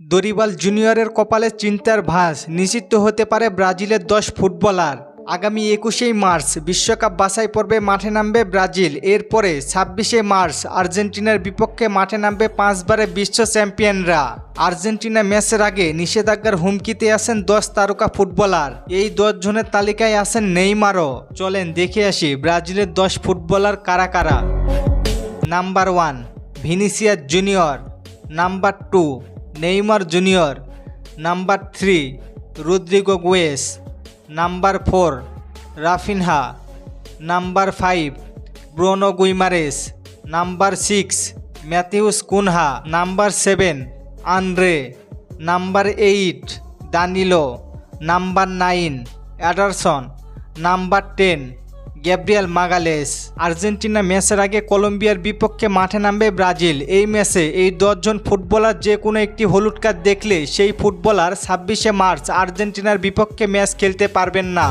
Dorival জুনিয়রের কপালে চিন্তার ভাঁজ, নিষিদ্ধ হতে পারে ব্রাজিলের দশ ফুটবলার। আগামী একুশেই মার্চ, বিশ্বকাপ বাছাই পর্বে মাঠে নামবে ব্রাজিল। এরপরে ছাব্বিশে মার্চ, আর্জেন্টিনার বিপক্ষে মাঠে নামবে পাঁচবারের বিশ্ব চ্যাম্পিয়নরা। আর্জেন্টিনা ম্যাচের আগে নিষেধাজ্ঞার হুমকিতে আছেন দশ তারকা ফুটবলার। এই দশ জনের তালিকায় আছেন নেইমারও। চলেন দেখে আসি ব্রাজিলের দশ ফুটবলার কারা কারা। Number one, Vinicius Junior. Number two Neymar Junior, number three, Rodrygo Goes, number four, Raphinha, number five, Bruno Guimaraes, number six, Matheus Cunha, number seven, Andre, number eight, Danilo, number nine, Ederson, number ten Gabriel Magalhaes. Argentina ম্যাচের আগে কলম্বিয়ার বিপক্ষে মাঠে নামবে Brazil. এই ম্যাচে এই দশজন ফুটবলার যে কোনো একটি হলুদ কার্ড দেখলে সেই ফুটবলার ছাব্বিশে মার্চ আর্জেন্টিনার বিপক্ষে ম্যাচ খেলতে পারবেন না।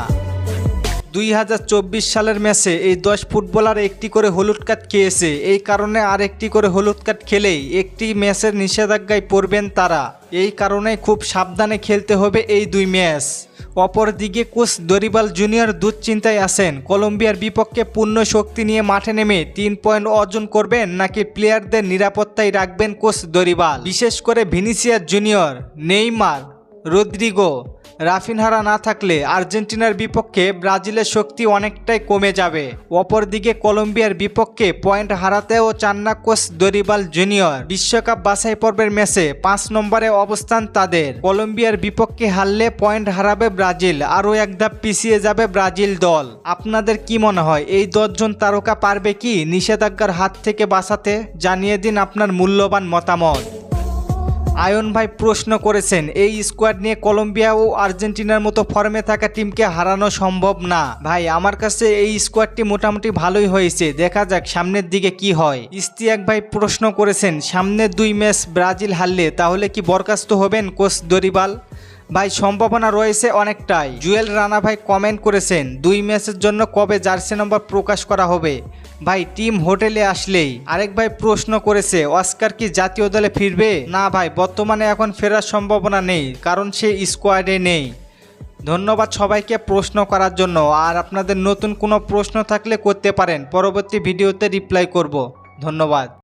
দুই হাজার চব্বিশ সালের ম্যাচে এই দশ ফুটবলার একটি করে হলুদ কার্ড খেয়েছে। এই কারণে আর একটি করে হলুদ কার্ড খেলেই একটি ম্যাচের নিষেধাজ্ঞায় পড়বেন তারা। এই কারণে খুব সাবধানে খেলতে হবে এই দুই ম্যাচ। অপরদিকে কোচ দরিবাল জুনিয়র দুশ্চিন্তায় আছেন। কলম্বিয়ার বিপক্ষে পূর্ণ শক্তি নিয়ে মাঠে নেমে তিন পয়েন্ট অর্জন করবেন নাকি প্লেয়ারদের নিরাপত্তায় রাখবেন কোচ দরিবাল? বিশেষ করে ভিনিসিয়াস জুনিয়র, নেইমার, রদ্রিগো। রাফিনহারা না থাকলে আর্জেন্টিনার বিপক্ষে ব্রাজিলের শক্তি অনেকটাই কমে যাবে। অপরদিকে কলম্বিয়ার বিপক্ষে পয়েন্ট হারাতেও চান না কোচ দরিবাল জুনিয়র। বিশ্বকাপ বাছাই পর্বের ম্যাচে পাঁচ নম্বরে অবস্থান তাদের। কলম্বিয়ার বিপক্ষে হারলে পয়েন্ট হারাবে ব্রাজিল, আরও এক ধাপ পিছিয়ে যাবে ব্রাজিল দল। আপনাদের কি মনে হয়, এই দশজন তারকা পারবে কি? নিষেধাজ্ঞার হাত থেকে বাঁচাতে জানিয়ে দিন আপনার মূল্যবান মতামত। আয়ন ভাই প্রশ্ন করেছেন, এই স্কোয়াড নিয়ে কলম্বিয়া ও আর্জেন্টিনার মতো ফর্মে থাকা টিমকে হারানো সম্ভব না। ভাই, আমার কাছে এই স্কোয়াডটি মোটামুটি ভালোই হয়েছে, দেখা যাক সামনের দিকে কি হয়। ইস্তিয়াক ভাই প্রশ্ন করেছেন সামনের দুই ম্যাচ ব্রাজিল হারলে তাহলে কি বরখাস্ত হবেন কোচ দরিবাল? ভাই, সম্ভাবনা রয়েছে অনেকটাই। জুয়েল রানা ভাই কমেন্ট করেছেন, দুই ম্যাচের জন্য কবে জার্সি নম্বর প্রকাশ করা হবে? ভাই, টিম হোটেলে আসলেই। আরেক ভাই প্রশ্ন করেছে, অস্কার কি জাতীয় দলে ফিরবে? না ভাই, বর্তমানে এখন ফেরার সম্ভাবনা নেই, কারণ সে স্কোয়াডে নেই। ধন্যবাদ সবাইকে প্রশ্ন করার জন্য। আর আপনাদের নতুন কোনো প্রশ্ন থাকলে করতে পারেন। পরবর্তী ভিডিওতে রিপ্লাই করব। ধন্যবাদ।